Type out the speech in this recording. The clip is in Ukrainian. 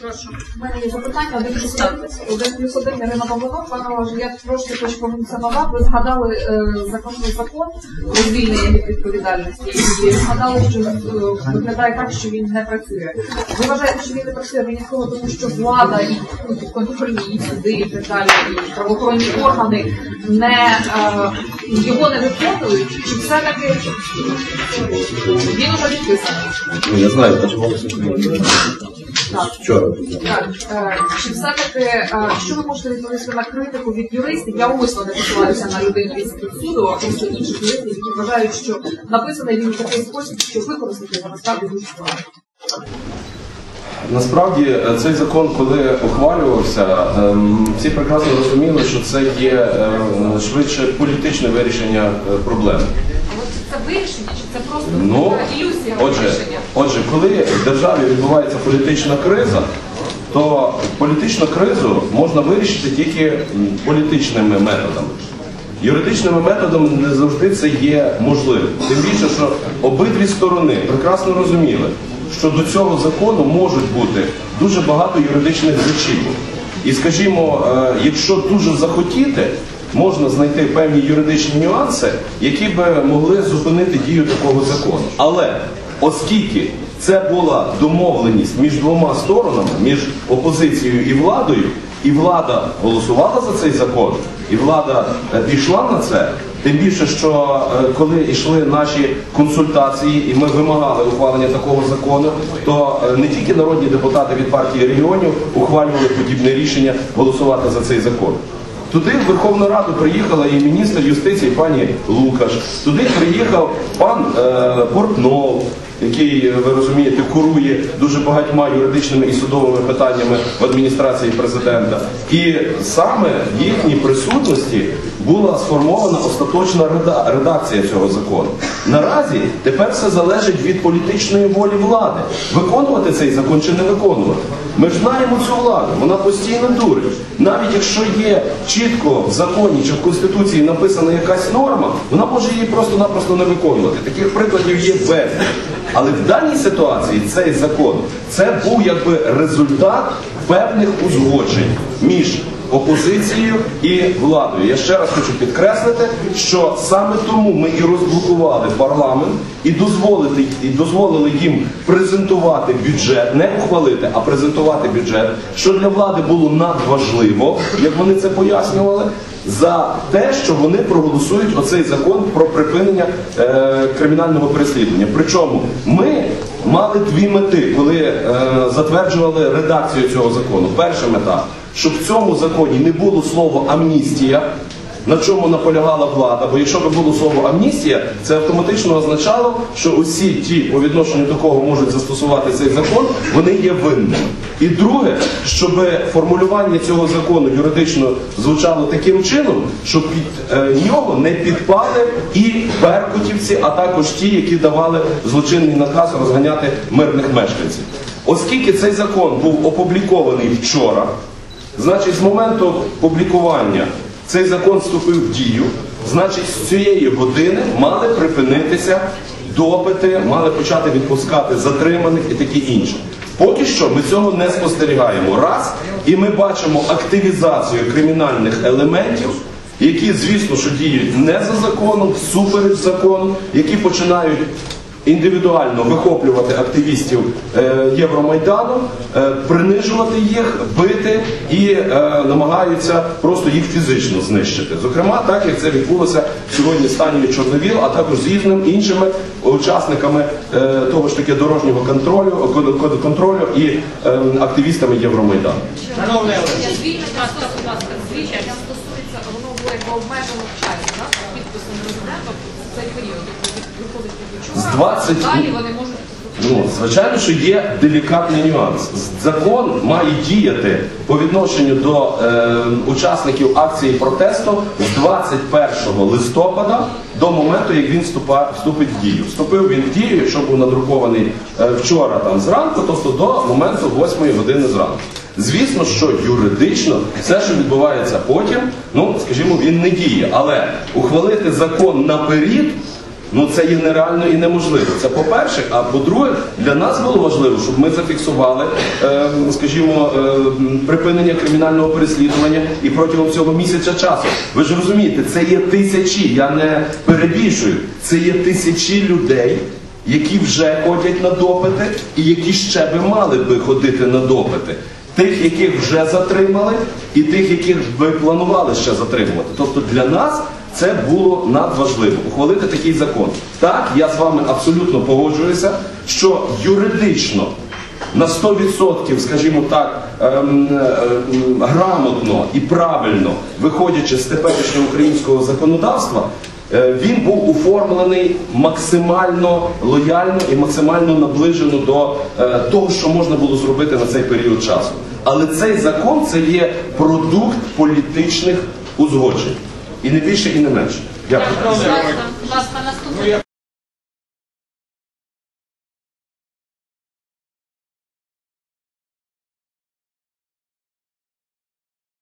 Прошу. У мене є запитання, один плюс один. Плюс один Ірина Павлова. Пане Олеже, я трошки хочу повернутися. Ви згадали е, закон про закон про звільнення від відповідальності. І згадали, що е, виглядає так, що він не працює. Ви вважаєте, що він не працює винятково, тому що влада і ну, контрольні і суди і так далі, і правоохоронні органи не е, його не виконують, чи все-таки він уже відписаний? Я знаю, почему Так. Вчора. Так, е, чи все-таки, е, що ви можете відповісти на критику від юристів? Я умисно не посилаюся на людину від суду, а просто інших юристів, які вважають, що написаний він у такий спосіб, що використати його насправді дуже складно. Насправді е, цей закон, коли ухвалювався, ем, всі прекрасно розуміли, що це є е, швидше політичне вирішення проблеми. Вирішення, чи це просто Ну, ілюзія отже, вирішення? отже, коли в державі відбувається політична криза, то політичну кризу можна вирішити тільки політичними методами. Юридичними методами не завжди це є можливим. Тим більше, що обидві сторони прекрасно розуміли, що до цього закону можуть бути дуже багато юридичних зачіпів. І скажімо, е, якщо дуже захотіти, можна знайти певні юридичні нюанси, які би могли зупинити дію такого закону. Але оскільки це була домовленість між двома сторонами, між опозицією і владою, і влада голосувала за цей закон, і влада е, пішла на це. Тим більше, що е, коли йшли наші консультації, і ми вимагали ухвалення такого закону, то е, не тільки народні депутати від партії регіонів ухвалювали подібне рішення голосувати за цей закон. Туди в Верховну Раду приїхала і міністр юстиції пані Лукаш. Туди приїхав пан е, Портнов, який, ви розумієте, курує дуже багатьма юридичними і судовими питаннями в адміністрації президента. І саме в їхній присутності була сформована остаточна редакція цього закону. Наразі тепер все залежить від політичної волі влади. Виконувати цей закон чи не виконувати. Ми ж знаємо цю владу, вона постійно дурить. Навіть якщо є чітко в законі чи в Конституції написана якась норма, вона може її просто-напросто не виконувати. Таких прикладів є безліч. Але в даній ситуації цей закон це був якби результат певних узгоджень між опозицією і владою. Я ще раз хочу підкреслити, що саме тому ми і розблокували парламент і дозволили, і дозволили їм презентувати бюджет, не ухвалити, а презентувати бюджет, що для влади було надважливо, як вони це пояснювали. За те, що вони проголосують оцей закон про припинення е, кримінального переслідування. Причому ми мали дві мети, коли е, затверджували редакцію цього закону. Перша мета, щоб в цьому законі не було слова амністія, на чому наполягала влада. Бо якщо б було слово амністія, це автоматично означало, що усі ті, по відношенню до кого можуть застосувати цей закон, вони є винними. І друге, щоб формулювання цього закону юридично звучало таким чином, щоб під е, нього не підпали і беркутівці, а також ті, які давали злочинний наказ розганяти мирних мешканців. Оскільки цей закон був опублікований вчора, значить з моменту публікування цей закон вступив в дію, значить з цієї години мали припинитися допити, мали почати відпускати затриманих і таке інше. Поки що ми цього не спостерігаємо. Раз, і ми бачимо активізацію кримінальних елементів, які, звісно, що діють не за законом, всупереч закону, які починають індивідуально вихоплювати активістів е, Євромайдану, е, принижувати їх, бити і е, намагаються просто їх фізично знищити. Зокрема, так як це відбулося сьогодні з Танією Чорновіл, а також з різними іншими учасниками того ж таки дорожнього контролю, кон- контролю і е, активістами Євромайдану. Звільнення, будь ласка, звільнення стосується, воно було якби обмежено в часі, так? Підписом президента в цей період. Тобто виходить від З вчора, 20 далі вони можуть Ну, звичайно, що є делікатний нюанс. Закон має діяти по відношенню до е, учасників акції протесту з 21 листопада до моменту, як він вступа, вступить в дію. Вступив він в дію, якщо був надрукований е, вчора там зранку, тобто до моменту 8 години зранку. Звісно, що юридично все, що відбувається потім, ну скажімо, він не діє. Але ухвалити закон наперед Ну це є нереально і неможливо. Це по-перше. А по-друге, для нас було важливо, щоб ми зафіксували, е, скажімо, е, припинення кримінального переслідування і протягом цього місяця часу. Ви ж розумієте, це є тисячі, я не перебільшую. Це є тисячі людей, які вже ходять на допити і які ще би мали би ходити на допити. Тих, яких вже затримали, і тих, яких ви планували ще затримувати. Тобто для нас це було надважливо ухвалити такий закон. Так, я з вами абсолютно погоджуюся, що юридично на 100%, скажімо так, ем, ем, грамотно і правильно, виходячи з теперішнього українського законодавства, е, він був оформлений максимально лояльно і максимально наближено до е, того, що можна було зробити на цей період часу. Але цей закон це є продукт політичних узгоджень. І не більше, і не менше. Дякую. Будь ласка,